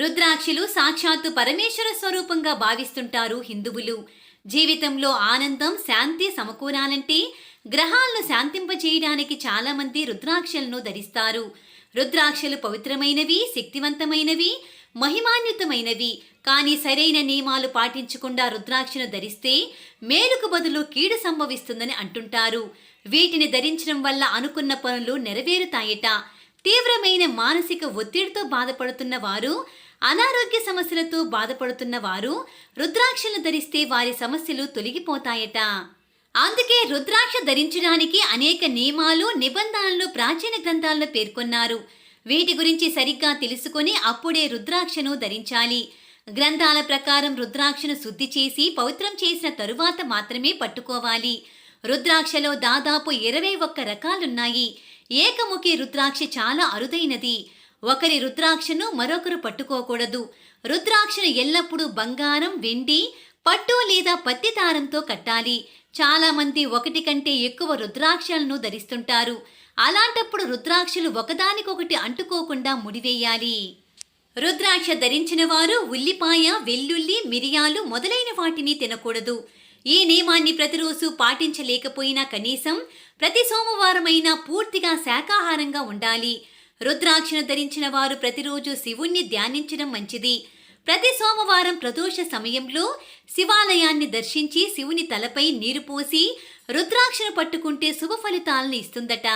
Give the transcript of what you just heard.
రుద్రాక్షలు సాక్షాత్తు పరమేశ్వర స్వరూపంగా భావిస్తుంటారు హిందువులు. జీవితంలో ఆనందం శాంతి సమకూరాలంటే గ్రహాలను శాంతింపజేయడానికి చాలామంది రుద్రాక్షలను ధరిస్తారు. రుద్రాక్షలు పవిత్రమైనవి శక్తివంతమైనవి మహిమాన్వితమైనవి. కానీ సరైన నియమాలు పాటించకుండా రుద్రాక్షను ధరిస్తే మేలుకు బదులు కీడు సంభవిస్తుందని అంటుంటారు. వీటిని ధరించడం వల్ల అనుకున్న పనులు నెరవేరుతాయట. తీవ్రమైన మానసిక ఒత్తిడితో బాధపడుతున్న వారు అనారోగ్య సమస్యలతో బాధపడుతున్న వారు రుద్రాక్షలను ధరిస్తే వారి సమస్యలు తొలగిపోతాయట. అందుకే రుద్రాక్ష ధరించడానికి అనేక నియమాలు నిబంధనలు ప్రాచీన గ్రంథాల్లో పేర్కొన్నారు. వీటి గురించి సరిగ్గా తెలుసుకొని అప్పుడే రుద్రాక్షను ధరించాలి. గ్రంథాల ప్రకారం రుద్రాక్షను శుద్ధి చేసి పవిత్రం చేసిన తరువాత మాత్రమే పట్టుకోవాలి. రుద్రాక్షలో దాదాపు ఇరవై ఒక్క రకాలున్నాయి. ఏకముఖి రుద్రాక్ష చాలా అరుదైనది. ఒకరి రుద్రాక్షను మరొకరు పట్టుకోకూడదు. రుద్రాక్షను ఎల్లప్పుడూ బంగారం వెండి పట్టు లేదా పత్తి దారంతో కట్టాలి. చాలామంది ఒకటి కంటే ఎక్కువ రుద్రాక్షలను ధరిస్తుంటారు. అలాంటప్పుడు రుద్రాక్షలు ఒకదానికొకటి అంటుకోకుండా ముడివేయాలి. రుద్రాక్ష ధరించిన వారు ఉల్లిపాయ వెల్లుల్లి మిరియాలు మొదలైన వాటిని తినకూడదు. ఈ నియమాన్ని ప్రతిరోజు పాటించలేకపోయినా కనీసం ప్రతి సోమవారమైనా పూర్తిగా శాకాహారంగా ఉండాలి. రుద్రాక్షను ధరించిన వారు ప్రతిరోజు శివుణ్ణి ధ్యానించడం మంచిది. ప్రతి సోమవారం ప్రదోష సమయంలో శివాలయాన్ని దర్శించి శివుని తలపై నీరు పోసి రుద్రాక్షను పట్టుకుంటే శుభ ఫలితాలను ఇస్తుందట.